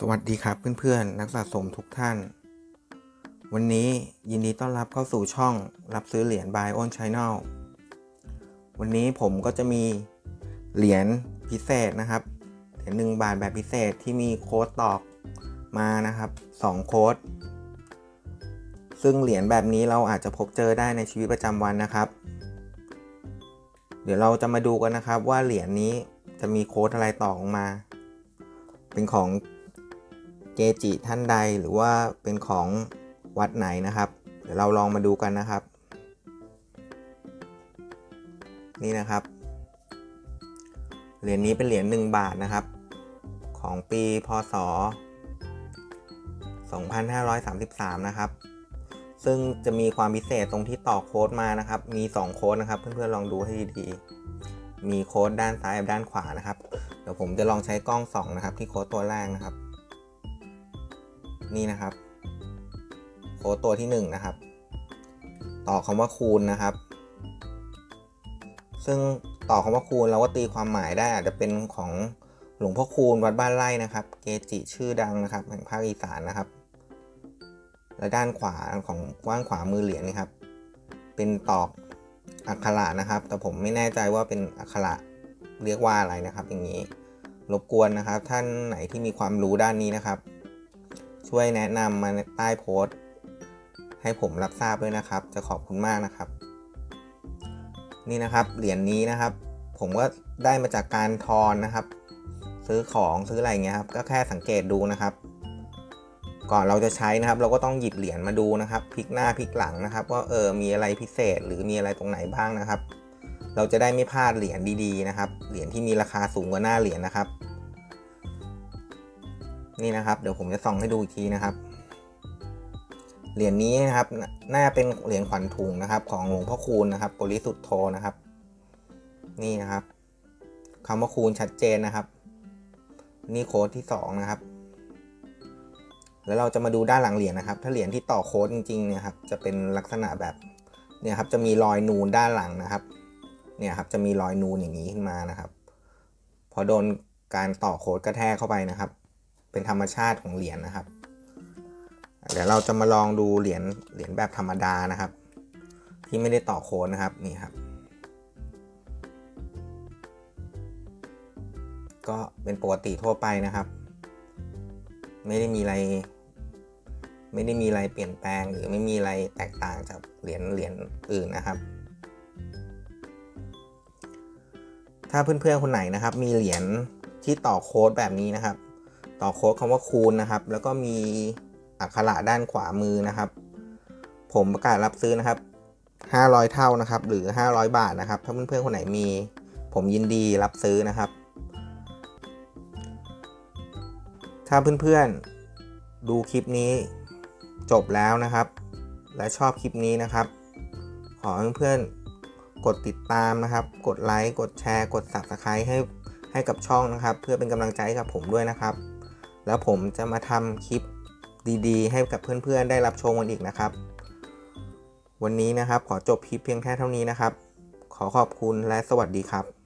สวัสดีครับเพื่อนๆ นักสะสมทุกท่าน วันนี้ยินดีต้อนรับเข้าสู่ช่องรับซื้อเหรียญ Buy on Channel วันนี้ผมก็จะมีเหรียญพิเศษนะครับเหรียญหนึ่งบาทแบบพิเศษที่มีโค้ดตอกมานะครับ 2 โค้ด ซึ่งเหรียญแบบนี้เราอาจจะพบเจอได้ในชีวิตประจำวันนะครับ เดี๋ยวเราจะมาดูกันนะครับว่าเหรียญนี้จะมีโค้ดอะไรต่อออกมา เป็นของ เกจิท่านใดหรือว่าเป็นของวัดไหนนะครับ เดี๋ยวเราลองมาดูกันนะครับ นี่นะครับ เหรียญนี้เป็นเหรียญ1บาทนะครับ ของปีพศ 2533 นะครับ ซึ่งจะมีความพิเศษตรงที่ต่อโค้ดมานะครับ มี 2 โค้ดนะครับ เพื่อนๆลองดูให้ดีๆมีโค้ดด้านซ้ายกับด้านขวานะครับ เดี๋ยวผมจะลองใช้กล้องส่องนะครับ ที่โค้ดตัวแรกนะครับ นี่นะครับโค้ดตัวที่ 1 นะครับ ต่อคำว่าคูณนะครับ ซึ่งต่อคำว่าคูณเราก็ตีความหมายได้อาจจะเป็นของหลวงพ่อคูณวัดบ้านไร่นะครับ เกจิชื่อดังนะครับแห่งภาคอีสานนะครับ และด้านขวาของว่างขวามือเหรียญนะครับ เป็นตอกอักขระนะครับ แต่ผมไม่แน่ใจว่าเป็นอักขระเรียกว่าอะไรนะครับ อย่างนี้รบกวนนะครับ ท่านไหนที่มีความรู้ด้านนี้นะครับ ช่วยแนะนำมาใต้โพสต์ ให้ผมรับทราบด้วยนะครับ จะขอบคุณมากนะครับ นี่นะครับเหรียญนนี้นะครับ ผมก็ได้มาจากการทอนนะครับ ซื้อของซื้ออะไรเงี้ยครับ ก็แค่สังเกตดูนะครับ ก่อนเราจะใช้นะครับ เราก็ต้องหยิบเหรียญมาดูนะครับพลิกหน้าพลิกหลังนะครับ ว่าเออมีอะไรพิเศษหรือมีอะไรตรงไหนบ้างนะครับ เราจะได้ไม่พลาดเหรียญดีๆนะครับเหรียญที่มีราคาสูงกว่าหน้าเหรียญนะครับ นี่นะครับ เดี๋ยวผมจะส่องให้ดูอีกทีนะครับ เหรียญนี้นะครับ น่าเป็นเหรียญขวัญถุงนะครับ ของหลวงพ่อคูณนะครับบริสุทธิ์โทนะครับ นี่นะครับคำว่าคูณชัดเจนนะครับ นี่โค้ดที่สองนะครับ แล้วเราจะมาดูด้านหลังเหรียญนะครับ ถ้าเหรียญที่ต่อโค้ดจริงๆเนี่ยครับ จะเป็นลักษณะแบบเนี่ยครับ จะมีรอยนูนด้านหลังนะครับ เนี่ยครับ จะมีรอยนูนอย่างนี้ขึ้นมานะครับ พอโดนการต่อโค้ดกระแทกเข้าไปนะครับ เป็นธรรมชาติของเหรียญนะครับ เดี๋ยวเราจะมาลองดูเหรียญเหรียญแบบธรรมดานะครับ ที่ไม่ได้ต่อโค้ดนะครับนี่ครับ ก็เป็นปกติทั่วไปนะครับ ไม่ได้มีอะไร ไม่ได้มีอะไรเปลี่ยนแปลงหรือไม่มีอะไรแตกต่างจากเหรียญเหรียญอื่นนะครับถ้าเพื่อนๆคนไหนนะครับ มีเหรียญที่ต่อโค้ดแบบนี้นะครับ ต่อโค้ดคำว่าคูณนะครับ แล้วก็มีอักขระด้านขวามือนะครับ ผมประกาศรับซื้อนะครับ 500 เท่านะครับ หรือ 500 บาทนะครับ ถ้าเพื่อนๆคนไหนมี ผมยินดีรับซื้อนะครับ ถ้าเพื่อนๆดูคลิปนี้จบแล้วนะครับ และชอบคลิปนี้นะครับ ขอเพื่อนๆกดติดตามนะครับ กดไลค์กดแชร์ กด subscribe ให้ให้กับช่องนะครับ เพื่อเป็นกำลังใจให้กับผมด้วยนะครับ แล้วผมจะมาทำคลิปดีๆ ให้กับเพื่อนๆ ได้รับชมกันอีกนะครับ วันนี้นะครับขอจบคลิปเพียงแค่เท่านี้นะครับ ขอขอบคุณและสวัสดีครับ